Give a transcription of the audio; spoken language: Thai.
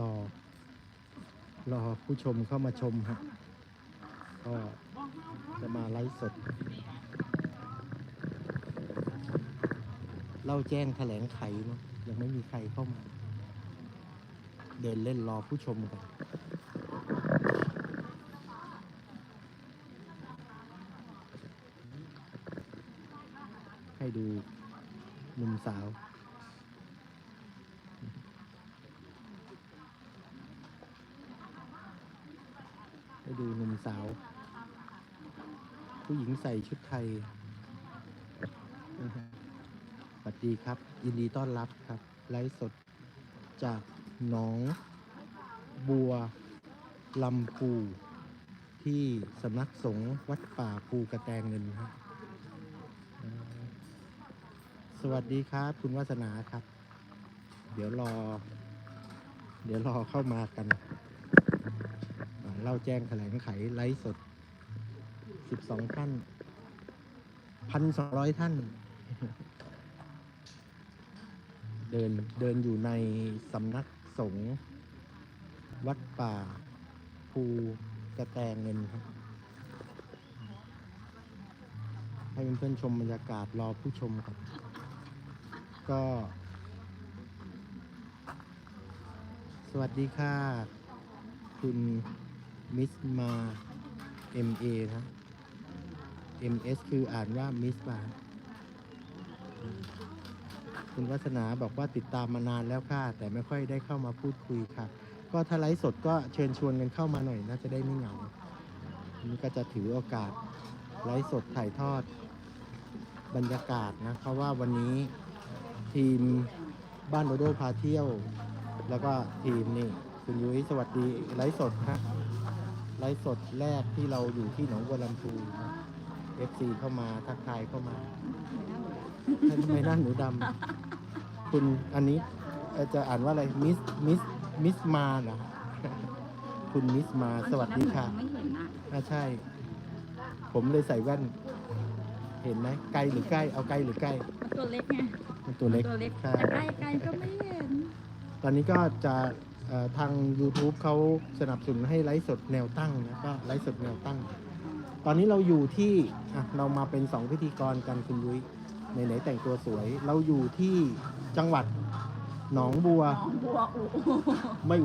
รอ รอผู้ชมเข้ามาชมฮะก็จะมาไลฟ์สด เล่าแจ้งแถลงไขเนาะยังไม่มีใครเข้ามา เดินเล่นรอผู้ชมกันให้ดูหนุ่มสาว ให้ดูหนุ่มสาว ผู้หญิงใส่ชุดไทยสวัสดีครับ ยินดีต้อนรับครับ ไลฟ์สดจากหนอง บัวลำพูที่สำนักสงฆ์วัดป่าภูกระแตงเงินครับสวัสดีครับ คุณวัสนาครับ เดี๋ยวรอ เดี๋ยวรอเข้ามากัน เล่าแจ้งแถลงไขไลฟ์สด 12 ท่าน 1,200 ท่าน เดินเดินอยู่ในสำนักสงฆ์วัดป่า ภูกระแตงเงินครับ ให้เพื่อนๆชมบรรยากาศรอผู้ชมครับ ก็สวัสดีค่ะ คุณ มิสมา MA นะ MS คืออ่านว่ามิสมาคุณวัฒนาบอกว่าติดตามมานานแล้วค่ะ แต่ไม่ค่อยได้เข้ามาพูดคุยค่ะ ก็ถ้าไลฟ์สดก็เชิญชวนกันเข้ามาหน่อยน่าจะได้ไม่เหงาอันก็จะถือโอกาสไลฟ์สดถ่ายทอดบรรยากาศนะ เพราะว่าวันนี้ทีมบ้านโดโดพาเที่ยว แล้วก็ทีมนี่ คุณยุ้ยสวัสดีไลฟ์สดฮะ ไลฟ์สดแรกที่เราอยู่ที่หนองบัวลำพูเอฟซีเข้ามาทักทายเข้ามาทำไมหน้าหนูดำคุณอันนี้เอ่อจะอ่านว่าอะไรมิสมิสมิสมาเหรอคุณมิสมาสวัสดีค่ะไม่เห็นอะอ่าใช่ ผมเลยใส่แว่น เห็นไหมไกลหรือใกล้ เอาไกลหรือใกล้มันตัวเล็กไงมันตัวเล็กตัวเล็กใช่แต่ใกล้ไกลก็ไม่เห็น ตอนนี้ก็จะเอ่อ ทาง YouTube เขาสนับสนุนให้ไลฟ์สดแนวตั้งนะก็ไลฟ์สดแนวตั้ง ตอนนี้เราอยู่ที่อะเรามาเป็นสองพิธีกรกันคุณยุ้ยไหนๆแต่งตัวสวย เราอยู่ที่จังหวัดหนองบัวน้องบัวอุไม่อุ